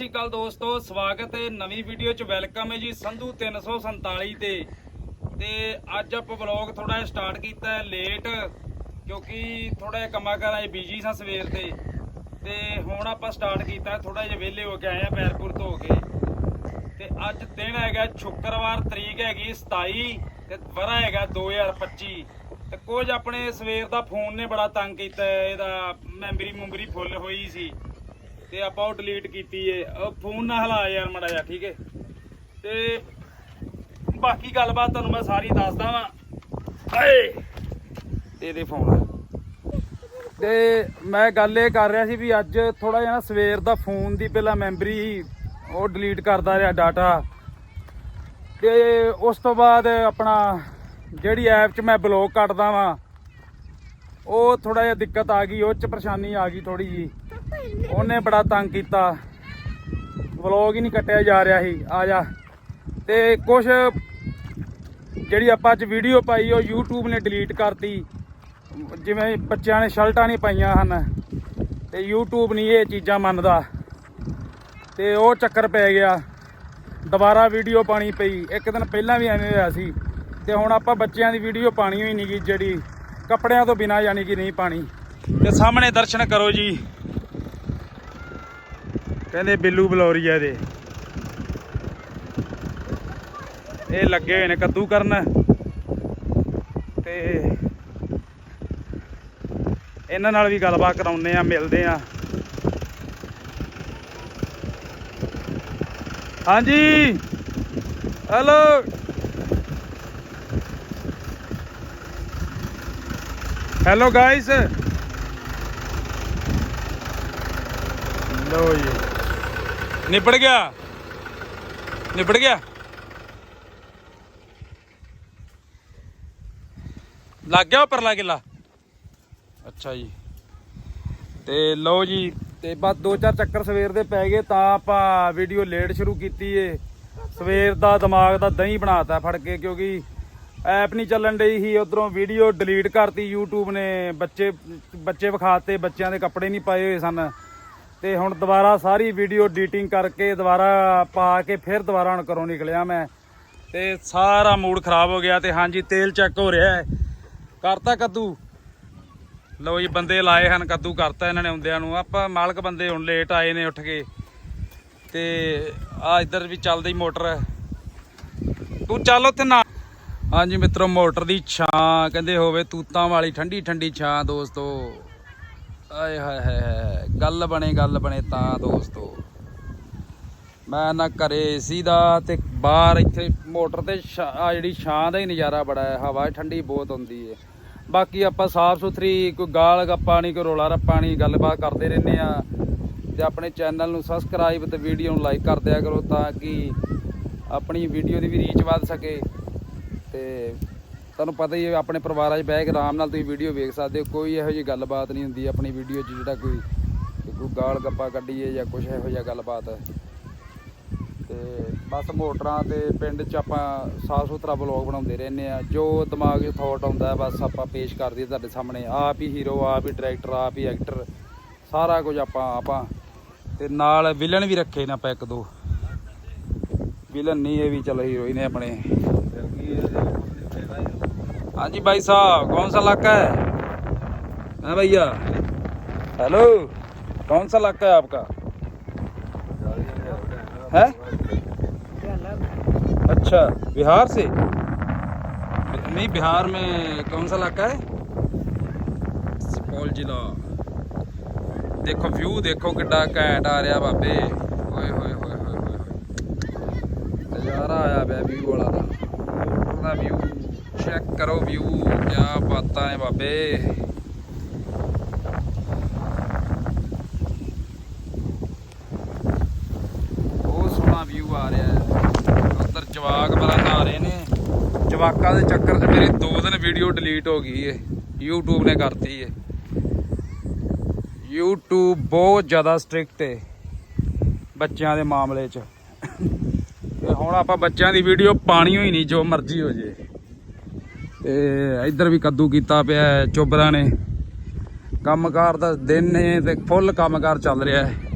ਸ਼੍ਰੀ ਅਕਾਲ ਦੋਸਤੋ, ਸਵਾਗਤ ਹੈ ਨਵੀਂ ਵੀਡੀਓ ਚ। ਵੈਲਕਮ ਹੈ ਜੀ ਸੰਧੂ 347 ਤੇ। ਤੇ ਅੱਜ ਆਪਾਂ ਵਲੌਗ ਥੋੜਾ ਜਿਹਾ ਸਟਾਰਟ ਕੀਤਾ ਹੈ ਲੇਟ, ਕਿਉਂਕਿ ਥੋੜਾ ਜਿਹਾ ਕੰਮਾਂ ਕਾਰਾਂ 'ਚ ਬਿਜ਼ੀ ਸਾਂ ਸਵੇਰ ਤੇ ਤੇ ਹੁਣ ਆਪਾਂ ਸਟਾਰਟ ਕੀਤਾ ਥੋੜਾ ਜਿਹਾ ਵਿਹਲੇ ਹੋ ਕੇ ਆਏ ਆ ਪੈਰਪੁਰ ਧੋ ਕੇ। ਤੇ ਅੱਜ ਦਿਨ ਹੈਗਾ ਸ਼ੁੱਕਰਵਾਰ, ਤਰੀਕ ਹੈਗੀ 27 ਤੇ ਵਰਾ ਹੈਗਾ 2025 ਤੇ ਕੁਝ ਆਪਣੇ ਸਵੇਰ ਦਾ ਫੋਨ ਨੇ ਬੜਾ ਤੰਗ ਕੀਤਾ ਇਹਦਾ ਮੈਮਰੀ ਮੁੰਬਰੀ ਫੁੱਲ ਹੋਈ ਸੀ। ਤੇ ਆਪਾਂ ਉਹ ਡਿਲੀਟ ਕੀਤੀ ਏ। ਉਹ ਫੋਨ ਨਾ ਹਲਾ ਯਾਰ ਮੜਾ ਜਾ ਠੀਕ ਹੈ ਤੇ ਬਾਕੀ ਗੱਲਬਾਤ ਤੁਹਾਨੂੰ ਮੈਂ ਸਾਰੀ ਦੱਸਦਾ ਵਾਂ। ਏ ਤੇ ਇਹਦੇ ਫੋਨ ਤੇ ਮੈਂ ਗੱਲ ਇਹ ਕਰ ਰਿਹਾ ਸੀ ਵੀ ਅੱਜ ਥੋੜਾ ਜਿਹਾ ਨਾ ਸਵੇਰ ਦਾ ਫੋਨ ਦੀ ਪਹਿਲਾਂ ਮੈਮਰੀ ਉਹ ਡਿਲੀਟ ਕਰਦਾ ਰਿਹਾ ਡਾਟਾ ਤੇ ਉਸ ਤੋਂ ਬਾਅਦ ਆਪਣਾ ਜਿਹੜੀ ਐਪ 'ਚ ਮੈਂ ਬਲੌਗ ਕੱਟਦਾ ਵਾਂ, ਉਹ ਥੋੜਾ ਜਿਹਾ ਦਿੱਕਤ ਆ ਗਈ, ਉਹ 'ਚ ਪਰੇਸ਼ਾਨੀ ਆ ਗਈ ਥੋੜੀ ਜੀ ਉਹਨੇ ਬੜਾ ਤੰਗ ਕੀਤਾ। ਵਲੌਗ ਹੀ ਨਹੀਂ ਕੱਟਿਆ ਜਾ ਰਿਹਾ ਸੀ। ਆ ਜਾ। ਤੇ ਕੁਝ ਜਿਹੜੀ ਆਪਾਂ ਅੱਜ ਵੀਡੀਓ ਪਾਈ, ਉਹ YouTube ਨੇ ਡਿਲੀਟ ਕਰਤੀ। ਜਿਵੇਂ ਬੱਚਿਆਂ ਨੇ ਸ਼ਰਟਾਂ ਨਹੀਂ ਪਾਈਆਂ ਹਨ। ਤੇ YouTube ਨਹੀਂ ਇਹ ਚੀਜ਼ਾਂ ਮੰਨਦਾ। ਤੇ ਉਹ ਚੱਕਰ ਪੈ ਗਿਆ। ਦੁਬਾਰਾ ਵੀਡੀਓ ਪਾਣੀ ਪਈ। ਇੱਕ ਦਿਨ ਪਹਿਲਾਂ ਵੀ ਐਵੇਂ ਹੋਇਆ ਸੀ। ਤੇ ਹੁਣ ਆਪਾਂ ਬੱਚਿਆਂ ਦੀ ਵੀਡੀਓ ਪਾਣੀ ਹੋਈ ਨਹੀਂ ਗੀ ਜਿਹੜੀ ਕੱਪੜਿਆਂ ਤੋਂ ਬਿਨਾ ਯਾਨੀ ਕਿ ਨਹੀਂ ਪਾਣੀ ਤੇ ਸਾਹਮਣੇ ਦਰਸ਼ਨ ਕਰੋ ਜੀ। ਕਹਿੰਦੇ ਬਿੱਲੂ ਬਲੌਰੀਆ ਦੇ ਇਹ ਲੱਗੇ ਹੋਏ ਨੇ ਕੱਦੂ ਕਰਨ ਤੇ ਇਹਨਾਂ ਨਾਲ ਵੀ ਗੱਲਬਾਤ ਕਰਾਉਂਦੇ ਆ, ਮਿਲਦੇ ਆ। ਹਾਂਜੀ। ਹੈਲੋ। Hello guys. ਲੋ ਜੀ। ਨਿਬੜ ਗਿਆ। ਨਿਬੜ ਗਿਆ। ਲੱਗ ਗਿਆ ਪਰਲਾ ਕਿਲਾ? ਅੱਛਾ ਜੀ। ਤੇ ਲਓ ਜੀ, ਤੇ ਬਸ ਦੋ ਚਾਰ ਚੱਕਰ ਸਵੇਰ ਦੇ ਪੈ ਗਏ ਤਾਂ ਆਪਾਂ ਵੀਡੀਓ ਲੇਟ ਸ਼ੁਰੂ ਕੀਤੀ ਏ। ਸਵੇਰ ਦਾ ਦਿਮਾਗ ਦਾ ਦਹੀਂ ਬਣਾਤਾ ਫੜ ਕੇ ਕਿਉਂਕਿ ਐਪ ਨਹੀਂ ਚੱਲਣ ਡਈ ਸੀ, ਉਧਰੋਂ ਵੀਡੀਓ ਡਿਲੀਟ ਕਰਤੀ YouTube ਨੇ। ਬੱਚੇ ਬੱਚੇ ਵਿਖਾਤੇ, ਬੱਚਿਆਂ ਦੇ ਕੱਪੜੇ ਨਹੀਂ ਪਾਏ ਹੋਏ ਸਨ। ਤੇ ਹੁਣ ਦੁਬਾਰਾ ਸਾਰੀ ਵੀਡੀਓ ਐਡੀਟਿੰਗ ਕਰਕੇ ਦੁਬਾਰਾ ਪਾ ਕੇ ਫਿਰ ਦੁਬਾਰਾ ਹੁਣ ਘਰੋਂ ਨਿਕਲਿਆ ਮੈਂ। ਤੇ ਸਾਰਾ ਮੂਡ ਖਰਾਬ ਹੋ ਗਿਆ ਤੇ ਹਾਂਜੀ, ਤੇਲ ਚੈੱਕ ਹੋ ਰਿਹਾ ਹੈ। ਕਰਤਾ ਕੱਦੂ? ਲਓ ਜੀ, ਬੰਦੇ ਲਾਏ ਹਨ, ਕੱਦੂ ਕਰਤਾ ਇਹਨਾਂ ਨੇ ਆਉਂਦਿਆਂ ਨੂੰ। ਆਪਾਂ ਮਾਲਕ ਬੰਦੇ ਹੁਣ ਲੇਟ ਆਏ ਨੇ ਉੱਠ ਕੇ। ਤੇ ਆ ਇੱਧਰ ਵੀ ਚੱਲਦੀ ਮੋਟਰ। ਤੂੰ ਚੱਲ ਉੱਥੇ ਨਾ। ਹਾਂਜੀ ਮਿੱਤਰੋ, ਮੋਟਰ ਦੀ ਛਾਂ, ਕਹਿੰਦੇ ਹੋਵੇ ਤੂਤਾਂ ਵਾਲੀ ਠੰਡੀ ਠੰਡੀ ਛਾਂ ਦੋਸਤੋ। ਆਏ ਹਾਏ ਹਾਏ ਗੱਲ ਬਣੇ ਗੱਲ ਬਣੇ ਤਾਂ ਦੋਸਤੋ। ਮੈਂ ਨਾ ਘਰੇ ਸੀ ਦਾ ਤੇ ਬਾਹਰ ਇੱਥੇ ਮੋਟਰ ਤੇ ਆ ਜਿਹੜੀ ਛਾਂ ਦਾ ਹੀ ਨਜ਼ਾਰਾ ਬੜਾ ਹੈ, ਹਵਾ ਠੰਡੀ ਬਹੁਤ ਹੁੰਦੀ ਹੈ ਬਾਕੀ ਆਪਾਂ ਸਾਫ਼ ਸੁਥਰੀ, ਕੋਈ ਗਾਲ ਗੱਪਾ ਨਹੀਂ ਕੋਈ ਰੋਲਾ ਰੱਪਾ ਨਹੀਂ ਗੱਲਬਾਤ ਕਰਦੇ ਰਹਿੰਦੇ ਆ ਤੇ ਆਪਣੇ ਚੈਨਲ ਨੂੰ ਸਬਸਕ੍ਰਾਈਬ ਤੇ ਵੀਡੀਓ ਨੂੰ ਲਾਈਕ ਕਰ ਦਿਆ ਕਰੋ ਤਾਂ ਕਿ ਆਪਣੀ ਵੀਡੀਓ ਦੀ ਵੀ ਰੀਚ ਵੱਧ ਸਕੇ। ਤੇ ਤੁਹਾਨੂੰ ਪਤਾ ਹੀ ਹੈ, ਆਪਣੇ ਪਰਿਵਾਰਾਂ 'ਚ ਬਹਿ ਕੇ ਆਰਾਮ ਨਾਲ ਤੁਸੀਂ ਵੀਡੀਓ ਵੇਖ ਸਕਦੇ ਹੋ। ਕੋਈ ਇਹੋ ਜਿਹੀ ਗੱਲਬਾਤ ਨਹੀਂ ਹੁੰਦੀ ਆਪਣੀ ਵੀਡੀਓ 'ਚ ਜਿਹੜਾ ਕੋਈ ਕੋਈ ਗਾਲ ਗੱਪਾ ਕੱਢੀਏ ਜਾਂ ਕੁਝ ਇਹੋ ਜਿਹਾ ਗੱਲਬਾਤ। ਤੇ ਬਸ ਮੋਟਰਾਂ ਤੇ ਪਿੰਡ 'ਚ ਆਪਾਂ ਸਾਫ਼ ਸੁਥਰਾ ਬਲੌਗ ਬਣਾਉਂਦੇ ਰਹਿੰਦੇ ਆ ਜੋ ਦਿਮਾਗ 'ਚ ਥੋਟ ਆਉਂਦਾ ਬਸ ਆਪਾਂ ਪੇਸ਼ ਕਰ ਦਈਏ ਤੁਹਾਡੇ ਸਾਹਮਣੇ। ਆਪ ਹੀ ਹੀਰੋ ਆਪ ਹੀ ਡਾਇਰੈਕਟਰ ਆਪ ਹੀ ਐਕਟਰ ਸਾਰਾ ਕੁਝ ਆਪਾਂ ਆਪਾਂ। ਤੇ ਨਾਲ ਵਿਲਨ ਵੀ ਰੱਖੇ ਨੇ ਆਪਾਂ ਇੱਕ ਦੋ। ਵਿਲਨ ਨਹੀਂ, ਇਹ ਵੀ ਚਲੋ ਹੀਰੋ ਹੀ ਨੇ ਆਪਣੇ। हाँ जी भाई साहब कौन सा इलाका है हाँ भैया हेलो कौन सा इलाका है आपका है अच्छा बिहार से नहीं बिहार में कौन सा इलाका है सुपौल जिला देखो व्यू देखो किड्डा घैंट आ रहा बाबे ओए होए होए होए होए नज़ारा आया ਪਿਆ ਵਿਊ ਵਾਲਾ ਦਾ ਮੋਟਰ ਦਾ ਵਿਊ ਚੈੱਕ ਕਰੋ ਵਿਊ ਕਿਆ ਬਾਤਾਂ ਹੈ ਬਾਬੇ। ਬਹੁਤ ਸੋਹਣਾ ਵਿਊ ਆ ਰਿਹਾ ਹੈ। ਉੱਧਰ ਜਵਾਕ ਬੜਾ ਨਹਾ ਰਹੇ ਨੇ। ਜਵਾਕਾਂ ਦੇ ਚੱਕਰ 'ਚ ਮੇਰੀ ਦੋ ਦਿਨ ਵੀਡੀਓ ਡਿਲੀਟ ਹੋ ਗਈ ਏ। YouTube ਨੇ ਕਰਤੀ ਏ। YouTube ਬਹੁਤ ਜ਼ਿਆਦਾ ਸਟ੍ਰਿਕਟ ਏ ਬੱਚਿਆਂ ਦੇ ਮਾਮਲੇ 'ਚ। ਤੇ ਹੁਣ ਆਪਾਂ ਬੱਚਿਆਂ ਦੀ ਵੀਡੀਓ ਪਾਣੀ ਹੋਈ ਨਹੀਂ, ਜੋ ਮਰਜ਼ੀ ਹੋ ਜੇ। ਤੇ ਇੱਧਰ ਵੀ ਕੱਦੂ ਕੀਤਾ ਪਿਆ ਚੋਬਰਾਂ ਨੇ। ਕੰਮਕਾਰ ਦਾ ਦਿਨ ਨੇ ਤੇ ਫੁੱਲ ਕੰਮਕਾਰ ਚੱਲ ਰਿਹਾ ਹੈ।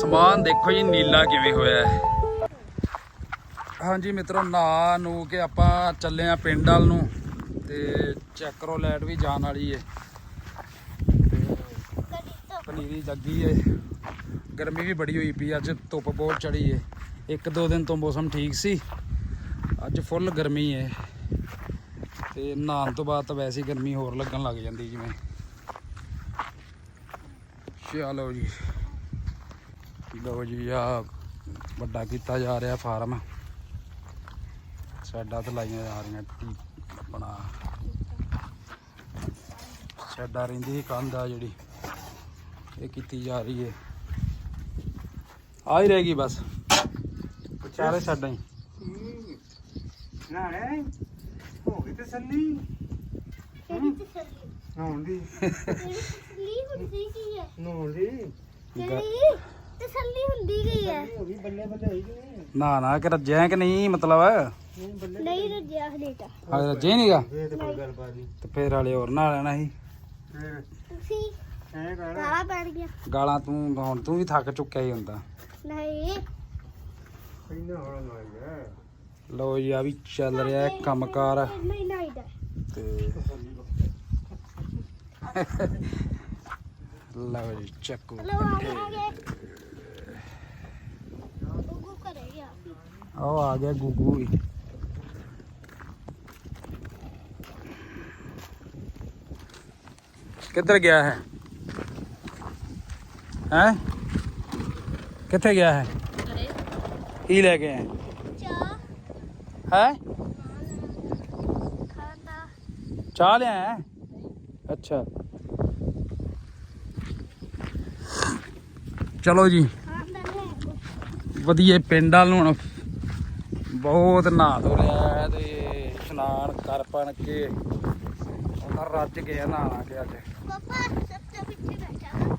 ਅਸਮਾਨ ਦੇਖੋ ਜੀ, ਨੀਲਾ ਕਿਵੇਂ ਹੋਇਆ ਹੈ। ਹਾਂਜੀ ਮਿੱਤਰੋ ਨਾ ਨੂੰ ਕਿ ਆਪਾਂ ਚੱਲੇ ਆ ਪਿੰਡ ਵਾਲ ਨੂੰ ਤੇ ਚੈੱਕ ਕਰੋ, ਲਾਈਟ ਵੀ ਜਾਣ ਵਾਲੀ ਏ। ਤੇ ਪਨੀਰੀ ਲੱਗੀ ਏ। ਗਰਮੀ ਵੀ ਬੜੀ ਹੋਈ ਪਈ ਅੱਜ ਧੁੱਪ ਬਹੁਤ ਚੜੀ ਏ। ਇੱਕ ਦੋ ਦਿਨ ਤੋਂ ਮੌਸਮ ਠੀਕ ਸੀ, ਅੱਜ ਫੁੱਲ ਗਰਮੀ ਏ। ਤੇ ਨਹਾਉਣ ਤੋਂ ਬਾਅਦ ਤਾਂ ਵੈਸੇ ਗਰਮੀ ਹੋਰ ਲੱਗਣ ਲੱਗ ਜਾਂਦੀ ਜਿਵੇਂ। ਚਲੋ ਜੀ। ਲੋ ਜੀ ਆ ਵੱਡਾ ਕੀਤਾ ਜਾ ਰਿਹਾ ਫਾਰਮ। ਸਾਡਾ ਤੇ ਲਾਈਆਂ ਜਾ ਰਹੀਆਂ ਟੀ ਆਪਣਾ ਸਾਡਾ ਰਹਿੰਦੀ ਸੀ ਕੰਧ ਆ ਜਿਹੜੀ ਇਹ ਕੀਤੀ ਜਾ ਰਹੀ ਹੈ ਆ ਹੀ ਰਹੇਗੀ ਬਸ। ਚਾਰੇ ਸਾਡਾ ਹੀ ਨਾ ਹੈ ਹੋ ਗਈ ਤਸੱਲੀ ਕਿਹੜੀ ਤਸੱਲੀ ਨਹਾਉਣ ਦੀ। ਕਿਹੜੀ ਤਸੱਲੀ ਹੁੰਦੀ ਕੀ ਹੈ ਨਹਾਉਣ ਦੀ। ਕਿਹੜੀ? ਤਸੱਲੀ ਹੁੰਦੀ ਕੀ ਹੈ। ਹੋ ਗਈ ਬੱਲੇ ਬੱਲੇ ਹੋਈ ਕਿ ਨਹੀਂ? ਨਾ ਨਾ ਕਿ ਰੱਜਿਆ ਕਿ ਨਹੀਂ ਮਤਲਬ? ਨਹੀਂ ਬੱਲੇ ਨਹੀਂ ਰੱਜਿਆ ਹਲੇਟਾ ਹਾਲੇ ਰੱਜੇ ਨਹੀਂਗਾ ਫੇਰ ਤੇ ਕੋਈ ਗੱਲ ਬਾਤ ਨਹੀਂ। ਤੇ ਫੇਰ ਵਾਲੇ ਹੋਰ ਨਾ ਲੈਣਾ ਸੀ। ਫੇਰ? ਤੁਸੀਂ ਐ ਕਰ ਗਾਲਾਂ ਪੈਣ ਗਿਆ। ਗਾਲਾਂ ਤੂੰ ਹੁਣ ਤੂੰ ਵੀ ਥੱਕ ਚੁੱਕਿਆ ਹੀ ਹੁੰਦਾ। ਨਹੀਂ। ਇੰਨਾ ਲੋ ਜੀ ਆ ਵੀ ਚੱਲ ਰਿਹਾ ਹੈ ਕੰਮਕਾਰ। ਨਹੀਂ ਨਹੀਂ ਦਾ। ਤੇ ਲਓ ਜੀ ਚੱਕੂ। ਲੋ ਆ ਗਏ ਆ ਗਏ ਗੁੱਗੂ ਘਰੇ ਗਿਆ ਉਹ ਆ ਗਿਆ ਗੁੱਗੂ ਵੀ। ਕਿੱਧਰ ਗਿਆ ਹੈ? ਹੈ? ਕਿੱਥੇ ਗਿਆ ਹੈ? ਕੀ ਲੈ ਕੇ ਆਏ ਚਾਹ। ਹੈ? ਖਾਣਾ। ਚਾਹ ਲਿਆ ਹੈ? ਅੱਛਾ। ਚਲੋ ਜੀ। ਵਧੀਆ ਪਿੰਡ ਵੱਲ ਨੂੰ ਬਹੁਤ ਨਹਾ ਧੋ ਲਿਆ ਹੈ ਤੇ ਇਸ਼ਨਾਨ ਕਰ ਪਣ ਕੇ ਉਹਨਾਂ ਰੱਜ ਗਏ ਨਹਾਣਾ ਕੇ ਅੱਜ। ਪਾਪਾ ਸਭ ਤੋਂ ਪਿੱਛੇ ਬੈਠਾ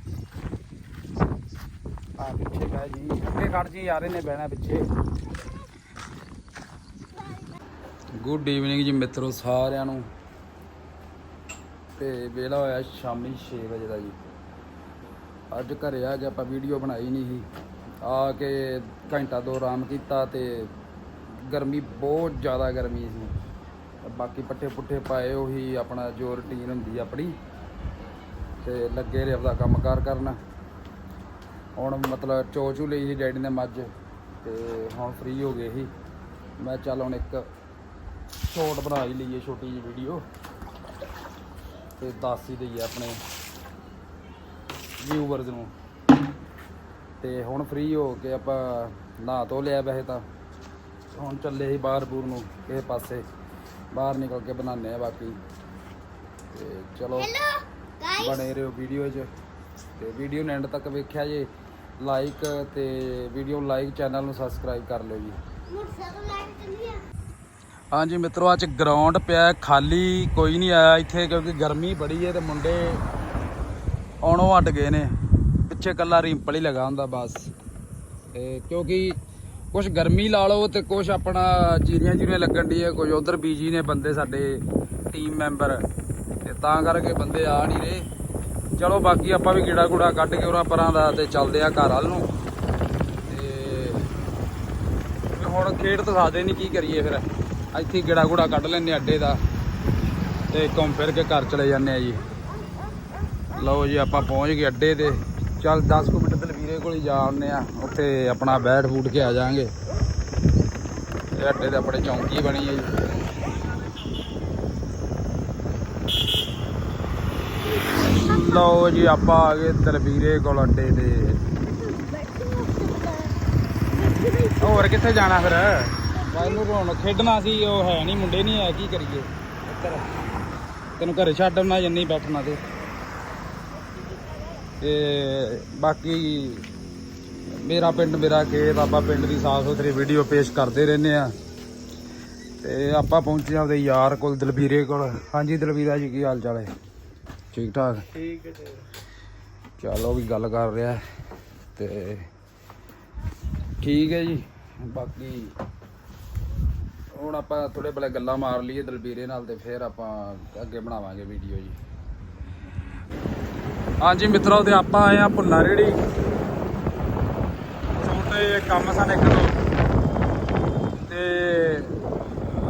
ਆ ਪਿੱਛੇ ਬਹਿ ਜੀ। ਅੱਗੇ ਖੜ ਜੀ ਯਾਰ ਇਹਨੇ ਬਹਿਣਾ ਪਿੱਛੇ। ਗੁੱਡ ਈਵਨਿੰਗ ਜੀ ਮਿੱਤਰੋ ਸਾਰਿਆਂ ਨੂੰ। ਤੇ ਵੇਲਾ ਹੋਇਆ ਸ਼ਾਮੀ 6 ਵਜੇ ਦਾ ਜੀ। ਅੱਜ ਘਰੇ ਆ ਕੇ ਆਪਾਂ ਵੀਡੀਓ ਬਣਾਈ ਨਹੀਂ ਸੀ। ਆ ਕੇ ਘੰਟਾ ਦੋ ਆਰਾਮ ਕੀਤਾ ਤੇ ਗਰਮੀ ਬਹੁਤ ਜ਼ਿਆਦਾ ਗਰਮੀ ਸੀ ਬਾਕੀ ਪੱਠੇ ਪੁੱਠੇ ਪਾਏ, ਉਹੀ ਆਪਣਾ ਜੋ ਰੁਟੀਨ ਹੁੰਦੀ ਆਪਣੀ। ਤੇ ਲੱਗੇ ਰਹੇ ਆਪਦਾ ਕੰਮਕਾਰ ਕਰਨ। ਹੁਣ ਮਤਲਬ ਚੋਚੂ ਲਈ ਸੀ ਡੈਡੀ ਨੇ ਮੱਝ, ਤੇ ਹੁਣ ਫ੍ਰੀ ਹੋ ਗਏ ਸੀ। ਮੈਂ ਚੱਲ ਹੁਣ ਇੱਕ ਸ਼ੋਟ ਬਣਾ ਹੀ ਲਈਏ, ਛੋਟੀ ਜਿਹੀ ਵੀਡੀਓ ਤੇ ਦੱਸ ਹੀ ਦਈਏ ਆਪਣੇ ਵਿਊਵਰਸ ਨੂੰ। ਤੇ ਹੁਣ ਫ੍ਰੀ ਹੋ ਕੇ ਆਪਾਂ ਨਹਾ ਧੋ ਲਿਆ ਵੈਸੇ ਤਾਂ। ਹੁਣ ਚੱਲੇ ਸੀ ਬਾਹਰ ਬੂਰ ਨੂੰ ਕਿਸੇ ਪਾਸੇ। ਬਾਹਰ ਨਿਕਲ ਕੇ ਬਣਾਉਂਦੇ ਆ ਬਾਕੀ। ਤੇ ਚਲੋ ਬਣੇ ਰਹੋ ਵੀਡੀਓ 'ਚ। ਤੇ ਵੀਡੀਓ ਨੂੰ ਐਂਡ ਤੱਕ ਵੇਖਿਆ ਜੇ ਲਾਈਕ ਤੇ ਵੀਡੀਓ ਲਾਈਕ ਚੈਨਲ ਨੂੰ ਸਬਸਕ੍ਰਾਈਬ ਕਰ ਲਿਓ ਜੀ। ਹਾਂਜੀ ਮਿੱਤਰੋ ਅੱਜ ਗਰਾਊਂਡ ਪਿਆ ਖਾਲੀ ਕੋਈ ਨਹੀਂ ਆਇਆ ਇੱਥੇ ਕਿਉਂਕਿ ਗਰਮੀ ਬੜੀ ਹੈ ਤੇ ਮੁੰਡੇ ਆਉਣੋਂ ਹਟ ਗਏ ਨੇ। ਪਿੱਛੇ ਕੱਲਾ ਰਿੰਪਲ ਹੀ ਲਗਾ ਹੁੰਦਾ ਬਸ। ਤੇ ਕਿਉਂਕਿ ਕੁਝ ਗਰਮੀ ਲਾ ਲਓ ਤੇ ਕੁਝ ਆਪਣਾ ਜੀਰੀਆਂ ਜੀਰੀਆਂ ਲੱਗਣ ਦੀ ਹੈ ਕੁਝ ਉਧਰ ਬੀਜੀ ਨੇ ਬੰਦੇ ਸਾਡੇ ਟੀਮ ਮੈਂਬਰ ਤੇ ਤਾਂ ਕਰਕੇ ਬੰਦੇ ਆ ਨਹੀਂ ਰਹੇ। ਚਲੋ ਬਾਕੀ ਆਪਾਂ ਵੀ ਕੀੜਾ ਕੂੜਾ ਕੱਢ ਕੇ ਉਹਨਾਂ ਪਰਾਂ ਦਾ ਤੇ ਚੱਲਦੇ ਆ ਘਰ ਵੱਲ ਨੂੰ। ਤੇ ਹੁਣ ਖੇਡ ਤਾਂ ਸਕਦੇ ਨਹੀਂ ਕੀ ਕਰੀਏ ਫਿਰ। ਇੱਥੇ ਹੀ ਗੇੜਾ ਕੱਢ ਲੈਂਦੇ ਹਾਂ ਅੱਡੇ ਦਾ ਤੇ ਘੁੰਮ ਫਿਰ ਕੇ ਘਰ ਚਲੇ ਜਾਂਦੇ ਆ ਜੀ। ਲਓ ਜੀ ਆਪਾਂ ਪਹੁੰਚ ਗਏ ਅੱਡੇ ਤੇ। ਚੱਲ 10 ਕੁ ਮਿੰਟ ਦਲਵੀਰੇ ਕੋਲ ਜਾ ਆਉਂਦੇ ਆ ਉੱਥੇ ਆਪਣਾ ਬੈਠ ਫੂਟ ਕੇ ਆ ਜਾਾਂਗੇ ਇਹ ਅੱਡੇ ਤੇ ਆਪਣੇ ਚੌਂਕੀ ਬਣੀ ਹੈ ਜੀ। ਲਓ ਜੀ ਆਪਾਂ ਆ ਗਏ ਦਲਵੀਰੇ ਕੋਲ ਅੱਡੇ ਤੇ। ਹੋਰ ਕਿੱਥੇ ਜਾਣਾ ਫਿਰ? ਮੈਨੂੰ ਹੁਣ ਖੇਡਣਾ ਸੀ ਉਹ ਹੈ ਨਹੀਂ ਮੁੰਡੇ ਨਹੀਂ ਹੈ ਕੀ ਕਰੀਏ? ਤੈਨੂੰ ਘਰੇ ਛੱਡ ਆਉਣਾ ਜੰਨੀ ਬੈਠਣਾ ਤੇ। ਤੇ ਬਾਕੀ ਮੇਰਾ ਪਿੰਡ ਮੇਰਾ ਖੇਤ ਆਪਾਂ ਪਿੰਡ ਦੀ ਸਾਫ਼ ਸੁਥਰੀ ਵੀਡੀਓ ਪੇਸ਼ ਕਰਦੇ ਰਹਿੰਦੇ ਆ ਤੇ ਆਪਾਂ ਪਹੁੰਚੇ ਆਪਦੇ ਯਾਰ ਕੋਲ ਦਲਬੀਰੇ ਕੋਲ। ਹਾਂਜੀ ਦਲਬੀਰਾ ਜੀ ਕੀ ਹਾਲ ਚਾਲ ਹੈ? ਠੀਕ ਠਾਕ? ਠੀਕ ਹੈ ਚਲੋ ਵੀ ਗੱਲ ਕਰ ਰਿਹਾ। ਤੇ ਠੀਕ ਹੈ ਜੀ। ਬਾਕੀ ਹੁਣ ਆਪਾਂ ਥੋੜੇ ਬਲੇ ਗੱਲਾਂ ਮਾਰ ਲਈਏ ਦਲਬੀਰੇ ਨਾਲ ਤੇ ਫਿਰ ਆਪਾਂ ਅੱਗੇ ਬਣਾਵਾਂਗੇ ਵੀਡੀਓ ਜੀ। ਹਾਂਜੀ ਮਿੱਤਰੋ ਤੇ ਆਪਾਂ ਆਏ ਆ ਭੁੱਲਾ ਰੇੜੀ ਥੋੜੇ ਕੰਮ ਸਨ ਇੱਕ ਦੋ। ਤੇ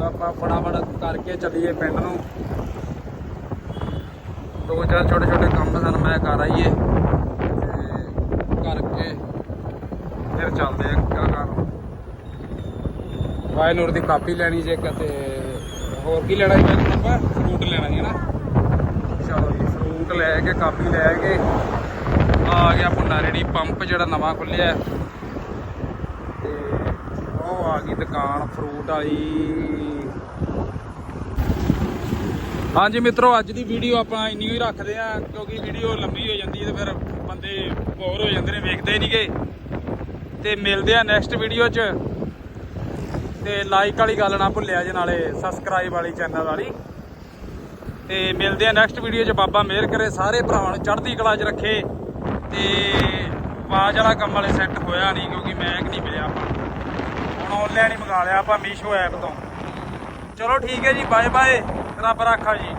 ਆਪਾਂ ਫਟਾਫਟ ਕਰਕੇ ਚੱਲੀਏ ਪਿੰਡ ਨੂੰ। ਦੋ ਚਾਰ ਛੋਟੇ ਛੋਟੇ ਕੰਮ ਸਨ, ਮੈਂ ਕਰ ਆਈਏ। ਤੇ ਕਰਕੇ ਫਿਰ ਚੱਲਦੇ ਆ ਘਰ ਨੂੰ ਵਾਇਨੂਰ ਦੀ ਕਾਪੀ ਲੈਣੀ ਜੇ ਤੇ ਹੋਰ ਕੀ ਲੈਣਾ ਜੀ? ਆਪਾਂ ਫਰੂਟ ਲੈਣਾ ਜੀ ਨਾ? ਜੀ ਲੈ ਕੇ, ਕਾਪੀ ਲੈ ਕੇ ਆ ਗਿਆ ਪੁੰਨਾ ਰੇੜੀ ਪੰਪ ਜਿਹੜਾ ਨਵਾਂ ਖੁੱਲਿਆ ਤੇ ਉਹ ਆ ਗਈ ਦੁਕਾਨ ਫਰੂਟ ਵਾਲੀ। ਹਾਂਜੀ ਮਿੱਤਰੋ, ਅੱਜ ਦੀ ਵੀਡੀਓ ਆਪਾਂ ਇੰਨੀ ਹੀ ਰੱਖਦੇ ਆ ਕਿਉਂਕਿ ਵੀਡੀਓ ਲੰਬੀ ਹੋ ਜਾਂਦੀ ਹੈ ਤੇ ਫਿਰ ਬੰਦੇ ਬੋਰ ਹੋ ਜਾਂਦੇ ਨੇ, ਵੇਖਦੇ ਨਹੀਂਗੇ ਤੇ ਮਿਲਦੇ ਆ ਨੈਕਸਟ ਵੀਡੀਓ 'ਚ। ਤੇ ਲਾਈਕ ਵਾਲੀ ਗੱਲ ਨਾ ਭੁੱਲਿਆ ਜੇ, ਨਾਲੇ ਸਬਸਕ੍ਰਾਈਬ ਵਾਲੀ ਚੈਨਲ ਵਾਲੀ। ਤੇ ਮਿਲਦੇ ਆ ਨੈਕਸਟ ਵੀਡੀਓ 'ਚ। ਬਾਬਾ ਮਿਹਰ ਕਰੇ, ਸਾਰੇ ਭਰਾਵਾਂ ਨੂੰ ਚੜ੍ਹਦੀ ਕਲਾ 'ਚ ਰੱਖੇ। ਤੇ ਆਵਾਜ਼ ਵਾਲਾ ਕੰਮ ਵਾਲੇ ਸੈੱਟ ਹੋਇਆ ਨਹੀਂ, ਕਿਉਂਕਿ ਮੈਕ ਨਹੀਂ ਮਿਲਿਆ ਆਪਾਂ। ਹੁਣ ਆਨਲਾਈਨ ਹੀ ਮੰਗਾ ਲਿਆ ਆਪਾਂ ਮੀਸ਼ੋ ਐਪ ਤੋਂ। ਚਲੋ ਠੀਕ ਹੈ ਜੀ ਬਾਏ ਬਾਏ ਰੱਬ ਰਾਖਾ ਜੀ।